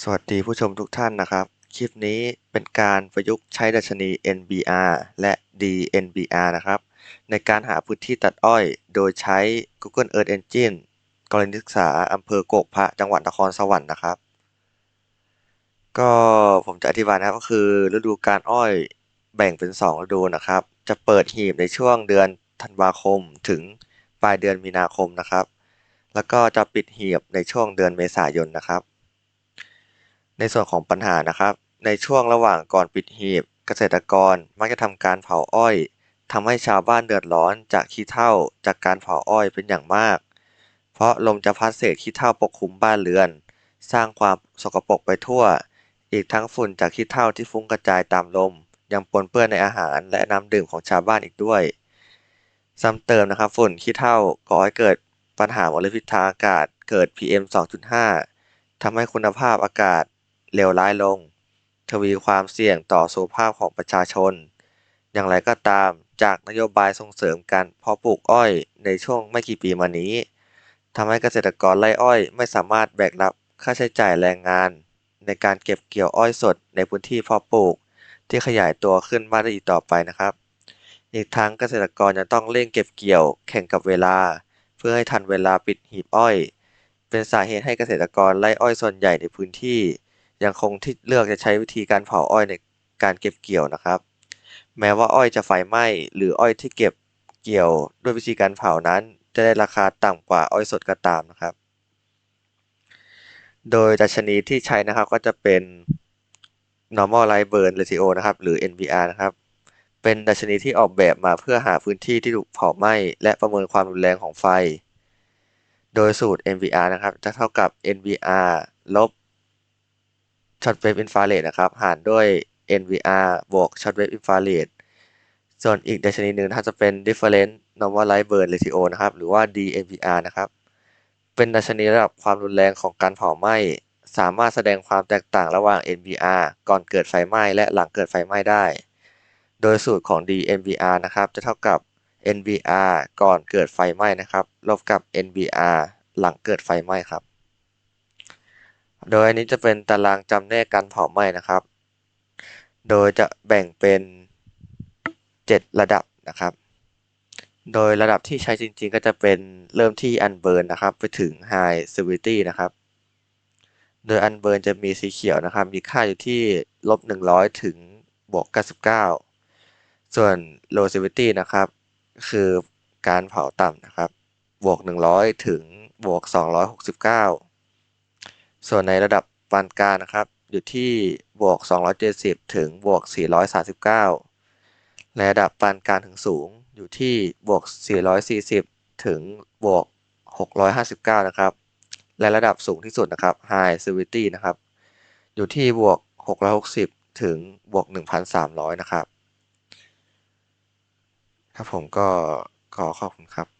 สวัสดีผู้ชมทุกท่านนะครับ คลิปนี้เป็นการประยุกต์ใช้ดัชนี NBR และ DNBR นะครับ ในการหาพื้นที่ตัดอ้อย โดยใช้ Google Earth Engine กรณีศึกษาอำเภอโกกพระจังหวัดนครสวรรค์นะครับ ก็ผมจะอธิบายนะครับก็คือฤดูการอ้อยแบ่งเป็น 2 ฤดูนะครับ จะเปิดหีบในช่วงเดือนธันวาคมถึงปลายเดือนมีนาคมนะครับ แล้วก็จะปิดหีบในช่วงเดือนเมษายนนะครับ ในส่วนของปัญหานะครับ ในช่วงระหว่างก่อนปิดหีบ เกษตรกรมักจะทำการเผาอ้อยทำให้ชาวบ้านเดือดร้อนจากขี้เถ้าจากการเผาอ้อยเป็นอย่างมาก เพราะลมจะพัดเศษขี้เถ้าปกคลุมบ้านเรือน สร้างความสกปรกไปทั่ว อีกทั้งฝุ่นจากขี้เถ้าที่ฟุ้งกระจายตามลม ยังปนเปื้อนในอาหารและน้ำดื่มของชาวบ้านอีกด้วย ซ้ำเติมนะครับฝุ่นขี้เถ้าก่อให้เกิดปัญหามลพิษทางอากาศเกิด PM 2.5ทำให้คุณภาพอากาศ เลวร้ายลง ทวีความเสี่ยงต่อสุขภาพของประชาชน อย่างไรก็ตามจากนโยบายส่งเสริมการเพาะปลูกอ้อยในช่วงไม่กี่ปีมานี้ทำให้เกษตรกรไร่อ้อยไม่สามารถแบกรับค่าใช้จ่ายแรงงาน ในการเก็บเกี่ยวอ้อยสดในพื้นที่เพาะปลูก ที่ขยายตัวขึ้นมากได้อีกต่อไปนะครับ อีกทั้งเกษตรกรจะต้องเร่งเก็บเกี่ยวแข่งกับเวลา เพื่อให้ทันเวลาปิดหีบอ้อย เป็นสาเหตุให้เกษตรกรไร่อ้อยส่วนใหญ่ในพื้นที่ ยังคงที่เลือกจะใช้วิธีการเผาอ้อยในการเก็บเกี่ยวนะครับ แม้ว่าอ้อยจะไฟไหม้หรืออ้อยที่เก็บเกี่ยวด้วยวิธีการเผานั้น จะได้ราคาต่ำกว่าอ้อยสดก็ตามนะครับ โดยดัชนีที่ใช้นะครับก็จะเป็น normal light burn ratio นะครับ หรือ NBR นะครับ เป็นดัชนีที่ออกแบบมาเพื่อหาพื้นที่ที่ถูกเผาไหม้และประเมินความรุนแรงของไฟ โดยสูตร NBR นะครับ จะเท่ากับ NBR ลบ ช็อตเวฟอินฟราเรดนะครับ หารด้วย NVR บวกช็อตเวฟอินฟราเรดส่วนอีกดัชนีหนึ่งนะครับจะเป็น different normal light burn ratio นะครับ หรือว่า DNVR นะครับ เป็นดัชนีระดับความรุนแรงของการเผาไหม้ สามารถแสดงความแตกต่างระหว่าง NVR ก่อนเกิดไฟไหม้และหลังเกิดไฟไหม้ได้ โดยสูตรของ DNVR นะครับ จะเท่ากับ NVR ก่อนเกิดไฟไหม้นะครับ ลบกับ NVR หลังเกิดไฟไหม้ครับ โดยอันนี้จะเป็นตารางจำแนกการเผาไหม้นะครับ โดยจะแบ่งเป็น 7 ระดับนะครับ โดยระดับที่ใช้จริงๆ ก็จะเป็นเริ่มที่ unburn นนะครับ ไปถึง high severity นะครับ โดย unburn จะมีสีเขียวนะครับ มีค่าอยู่ที่ลบ100 ถึงบวก99 ส่วน low severity นะครับ คือการเผาต่ำนะครับ บวก 100 ถึงบวก 269 ส่วนในระดับปานกลางนะครับ อยู่ที่บวก 270 ถึงบวก 439และระดับปานกลางถึงสูงอยู่ที่บวก 440 ถึงบวก 659 นะครับ และระดับสูงที่สุดนะครับ High Severity นะครับ อยู่ที่บวก 660 ถึงบวก 1,300 นะครับ ครับผมก็ขอขอบคุณครับ